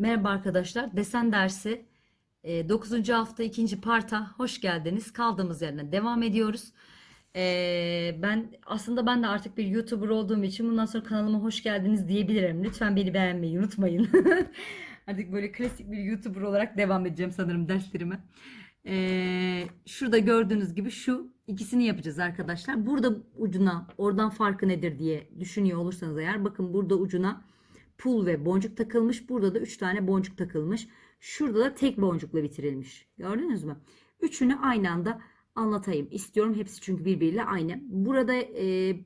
Merhaba arkadaşlar. Desen dersi 9. hafta 2. parta hoş geldiniz. Kaldığımız yerden devam ediyoruz. E, ben aslında ben de artık bir YouTuber olduğum için bundan sonra kanalıma hoş geldiniz diyebilirim. Lütfen beni beğenmeyi unutmayın. Artık böyle klasik bir YouTuber olarak devam edeceğim sanırım derslerime. E, şurada gördüğünüz gibi şu ikisini yapacağız arkadaşlar. Burada ucuna oradan farkı nedir diye düşünüyor olursanız eğer bakın burada ucuna pul ve boncuk takılmış. Burada da 3 tane boncuk takılmış. Şurada da tek boncukla bitirilmiş. Gördünüz mü? Üçünü aynı anda anlatayım istiyorum. Hepsi çünkü birbiriyle aynı. Burada e,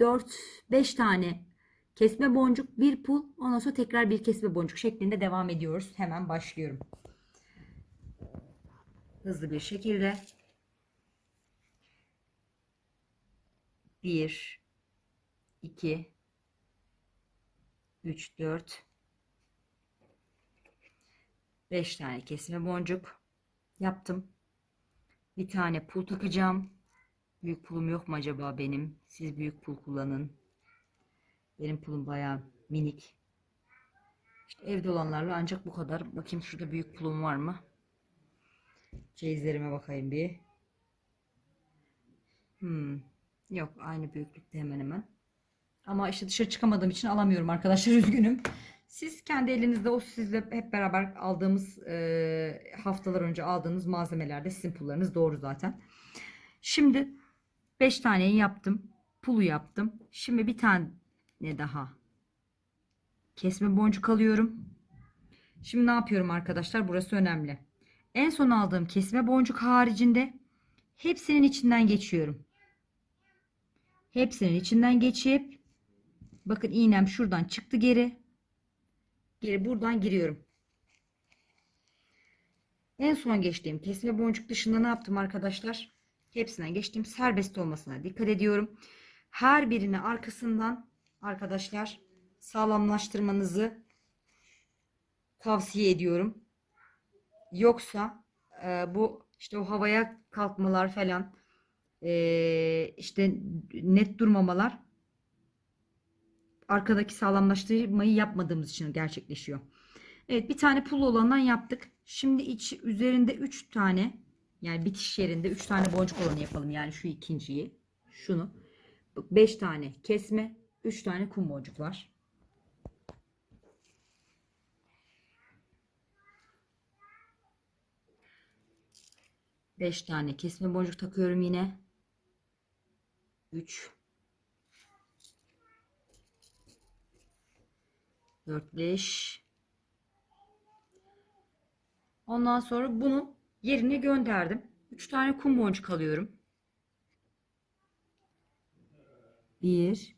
4-5 tane kesme boncuk, bir pul, ondan sonra tekrar bir kesme boncuk şeklinde devam ediyoruz. Hemen başlıyorum. Hızlı bir şekilde. 1 2 3 4 5 tane kesme boncuk yaptım. Bir tane pul takacağım. Büyük pulum yok mu acaba benim? Siz büyük pul kullanın. Benim pulum bayağı minik. İşte evde olanlarla ancak bu kadar. Bakayım şurada büyük pulum var mı? Çeyizlerime bakayım bir. Hmm. Yok aynı büyüklükte hemen hemen. Ama işte dışarı çıkamadığım için alamıyorum arkadaşlar üzgünüm. Siz kendi elinizde o sizle hep beraber aldığımız e, haftalar önce aldığınız malzemelerde sizin pullarınız doğru zaten. Şimdi 5 taneyi yaptım. Pulu yaptım. Şimdi bir tane daha kesme boncuk alıyorum. Şimdi ne yapıyorum arkadaşlar? Burası önemli. En son aldığım kesme boncuk haricinde hepsinin içinden geçiyorum. Hepsinin içinden geçip bakın iğnem şuradan çıktı geri. Geri buradan giriyorum. En son geçtiğim kesme boncuk dışında ne yaptım arkadaşlar? Hepsinden geçtim. Serbest olmasına dikkat ediyorum. Her birini arkasından arkadaşlar sağlamlaştırmanızı tavsiye ediyorum. Yoksa e, bu işte o havaya kalkmalar falan e, işte net durmamalar arkadaki sağlamlaştırmayı yapmadığımız için gerçekleşiyor. Evet bir tane pul olandan yaptık. Şimdi iç üzerinde 3 tane yani bitiş yerinde 3 tane boncuk olanı yapalım. Yani şu ikinciyi. Şunu. 5 tane kesme. 3 tane kum boncuk var. Beş tane kesme boncuk takıyorum yine. 3 4 5 Ondan sonra bunu yerine gönderdim. 3 tane kum boncuk alıyorum. 1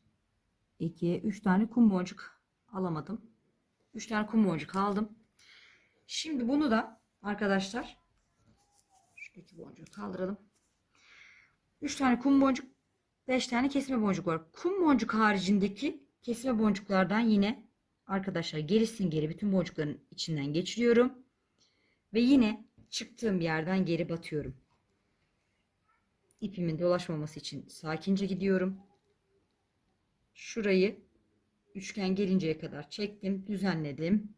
2 3 tane kum boncuk alamadım. 3 tane kum boncuk aldım. Şimdi bunu da arkadaşlar şuradaki boncuğu kaldıralım. 3 tane kum boncuk 5 tane kesme boncuk var. Kum boncuk haricindeki kesme boncuklardan yine arkadaşlar geri bütün boncukların içinden geçiriyorum. Ve yine çıktığım yerden geri batıyorum. İpimin dolaşmaması için sakince gidiyorum. Şurayı üçgen gelinceye kadar çektim, düzenledim.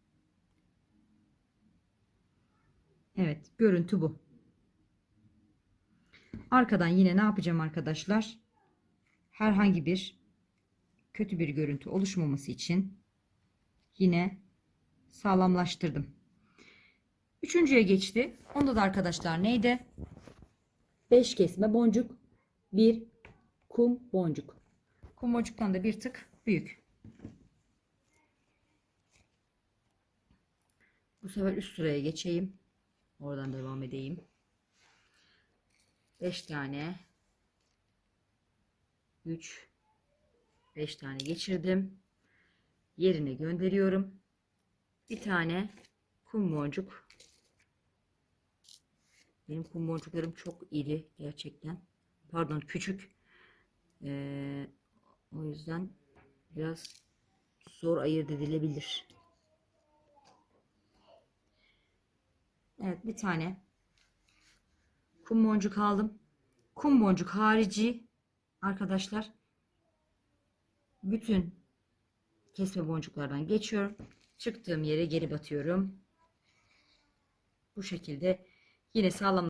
Evet, görüntü bu. Arkadan yine ne yapacağım arkadaşlar? Herhangi bir kötü bir görüntü oluşmaması için yine sağlamlaştırdım. Üçüncüye geçti. Onda da arkadaşlar neydi? 5 kesme boncuk, bir kum boncuk. Kum boncuktan da bir tık büyük. Bu sefer üst sıraya geçeyim. Oradan devam edeyim. 5 tane 3 5 tane geçirdim. Yerine gönderiyorum. Bir tane kum boncuk. Benim kum boncuklarım çok iri gerçekten. Pardon küçük. Ee, o yüzden biraz zor ayırt edilebilir. Evet bir tane kum boncuk aldım. Kum boncuk harici arkadaşlar bütün kesme boncuklardan geçiyorum. çıktığım yere geri batıyorum. Bu şekilde yine sağlam